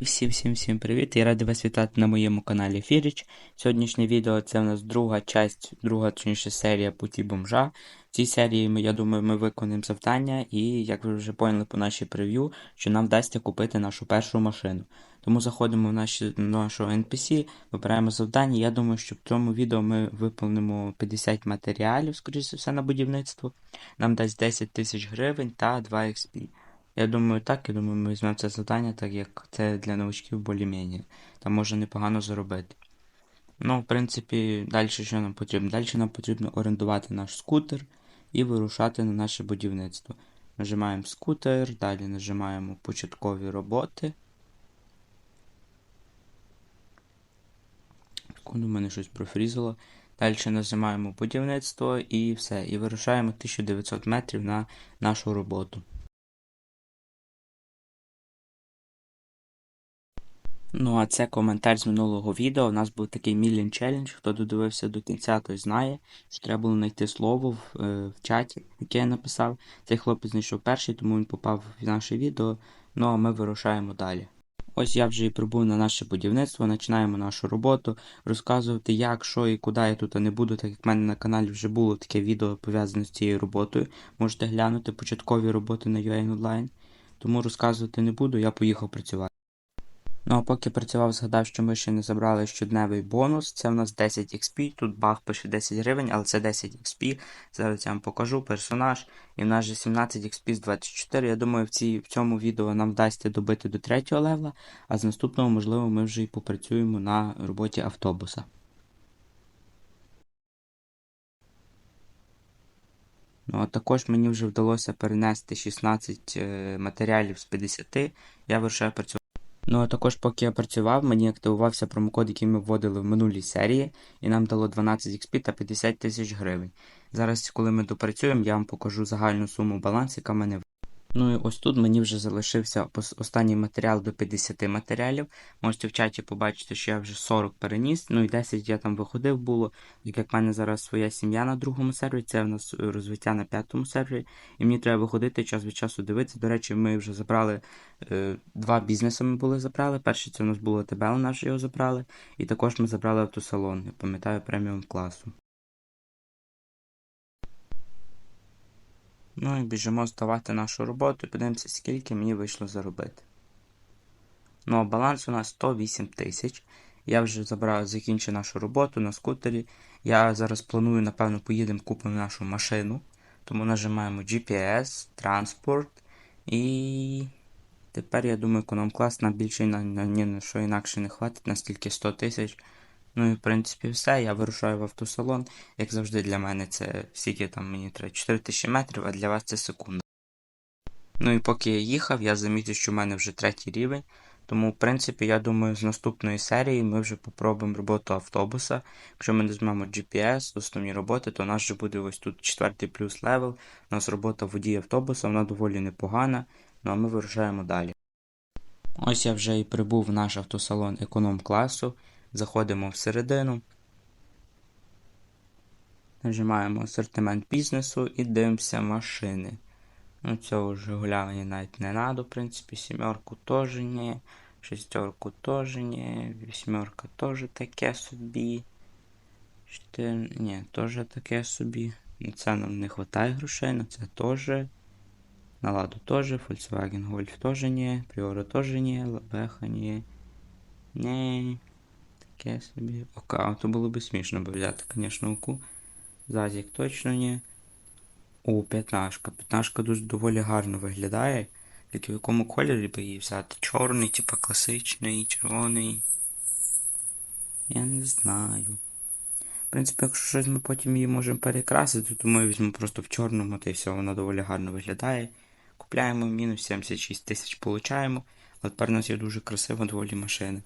Всім всім всім привіт! Я радий вас вітати на моєму каналі Фіріч. Сьогоднішнє відео це у нас друга часть, друга точніше серія путі бомжа. В цій серії я думаю, ми виконуємо завдання, і як ви вже поняли по нашій прев'ю, що нам вдасться купити нашу першу машину. Тому заходимо в наші, нашу NPC, вибираємо завдання. Я думаю, що в цьому відео ми виповнимо 50 матеріалів, скоріше все, на будівництво. Нам дасть 10 тисяч гривень та 2 XP. Я думаю, так, я думаю, ми візьмемо це завдання, так як це для новичків болі-мені. Там можна непогано заробити. Ну, в принципі, далі що нам потрібно? Далі нам потрібно орендувати наш скутер і вирушати на наше будівництво. Нажимаємо скутер, далі нажимаємо початкові роботи. Секунду, мене щось профрізало. Далі нажимаємо будівництво і все. І вирушаємо 1900 метрів на нашу роботу. Ну, а це коментар з минулого відео. У нас був такий мілін челендж. Хто додивився до кінця, той знає, що треба було знайти слово в, е, в чаті, яке я написав. Цей хлопець знайшов перший, тому він попав в наше відео. Ну а ми вирушаємо далі. Ось я вже і прибув на наше будівництво, починаємо нашу роботу, розказувати, як, що і куди я тут не буду, так як в мене на каналі вже було таке відео пов'язане з цією роботою. Можете глянути початкові роботи на UA Online. Тому розказувати не буду, я поїхав працювати. Ну а поки працював, згадав, що ми ще не забрали щодневий бонус. Це в нас 10 XP. Тут баг пише 10 гривень, але це 10 XP. Зараз я вам покажу персонаж. І в нас же 17 XP з 24. Я думаю, в цій, в цьому відео нам вдасться добити до 3 левела, а з наступного, можливо, ми вже і попрацюємо на роботі автобуса. Ну, а також мені вже вдалося перенести 16 е, матеріалів з 50. Я вирішаю працювати. Ну а також, поки я працював, мені активувався промокод, який ми вводили в минулій серії, і нам дало 12 XP та 50 тисяч гривень. Зараз, коли ми допрацюємо, я вам покажу загальну суму балансу, яка мене Ну і ось тут мені вже залишився останній матеріал до 50 матеріалів. Можете в чаті побачити, що я вже 40 переніс, ну і 10 я там виходив було. Так як в мене зараз своя сім'я на другому сервері, це в нас розвиття на п'ятому сервері. І мені треба виходити час від часу дивитися. До речі, ми вже забрали е, два бізнеси. Ми були забрали. Перший це у нас було ТБ, у нас його забрали. І також ми забрали автосалон, я пам'ятаю, преміум класу. Ну і біжимо здавати нашу роботу і подивимося, скільки мені вийшло заробити. Ну, а баланс у нас 108 тисяч. Я вже забрав, закінчив нашу роботу на скутері. Я зараз планую, напевно, поїдемо купимо нашу машину. Тому нажимаємо GPS, транспорт. І тепер, я думаю, економ клас на більше на, на, ні на що інакше не хватить, настільки 100 тисяч. Ну і в принципі все. Я вирушаю в автосалон. Як завжди, для мене це скільки там мені треба 4000 метрів, а для вас це секунда. Ну і поки я їхав, я замітив, що в мене вже третій рівень. Тому, в принципі, я думаю, з наступної серії ми вже попробуємо роботу автобуса. Якщо ми візьмемо GPS, основні роботи, то у нас вже буде ось тут четвертий плюс левел. У нас робота водій автобуса, вона доволі непогана. Ну а ми вирушаємо далі. Ось я вже і прибув в наш автосалон економ класу. Заходимо всередину, нажимаємо асортимент бізнесу і дивимося машини. Ну, цього Жигуля навіть не треба, в принципі, сімерку теж ні, шестерку теж ні, вісьмерка теж таке собі. Чотир... Ні, теж таке собі. На це нам не вистачає грошей, на це теж. На ладу теж, Volkswagen Golf теж ні, Priora теж ні, Лабеха ні. Ні. Таке собі. Ока, то було б смішно б взяти, звісно, оку. Зазік точно ні. О, п'ятнашка. П'ятнашка дуже доволі гарно виглядає. Тільки в якому кольорі би її взяти? Чорний, типа класичний, червоний. Я не знаю. В принципі, якщо щось ми потім її можемо перекрасити, то ми візьмемо просто в чорному, та й все, вона доволі гарно виглядає. Купляємо мінус 76 тисяч получаємо. Але тепер у нас є дуже красива доволі машина.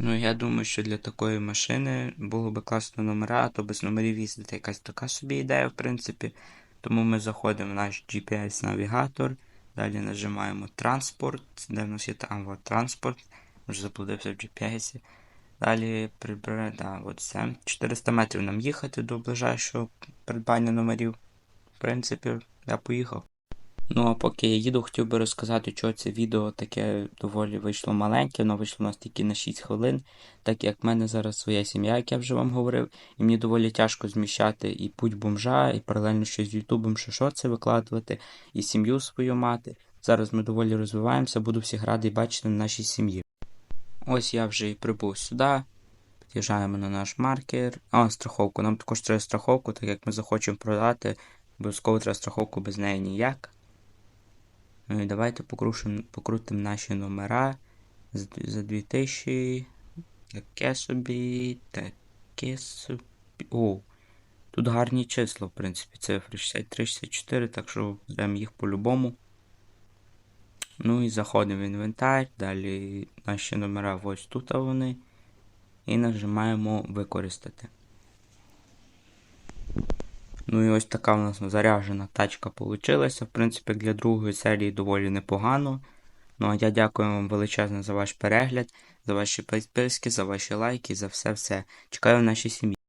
Ну, я думаю, що для такої машини було би класно номера, а то без номерів їздити якась така собі ідея, в принципі. Тому ми заходимо в наш GPS-навігатор, далі нажимаємо транспорт, де в нас є там транспорт, вже заплутався в GPS. Далі прибирає, да, от це. 400 метрів нам їхати до ближайшого придбання номерів. в принципі, я поїхав. Ну, а поки я їду, хотів би розказати, чого це відео таке доволі вийшло маленьке, воно вийшло у нас тільки на 6 хвилин, так як в мене зараз своя сім'я, як я вже вам говорив, і мені доволі тяжко зміщати і путь бомжа, і паралельно ще з Ютубом ще шоци викладувати, і сім'ю свою мати. Зараз ми доволі розвиваємося, буду всіх радий бачити на нашій сім'ї. Ось я вже і прибув сюди. Під'їжджаємо на наш маркер. А, страховку. Нам також треба страховку, так як ми захочемо продати. Обов'язково треба страховку без неї ніяк. Ну і давайте покрушим, покрутимо наші номера за, за 2000. Таке собі, таке собі. О, тут гарні числа, в принципі, цифри 63, 64, так що беремо їх по-любому. Ну і заходимо в інвентар, далі наші номера ось тут вони. І нажимаємо використати. Ну і ось така у нас заряджена тачка получилася. В принципі, для другої серії доволі непогано. Ну а я дякую вам величезно за ваш перегляд, за ваші підписки, за ваші лайки, за все-все. Чекаю в нашій сім'ї.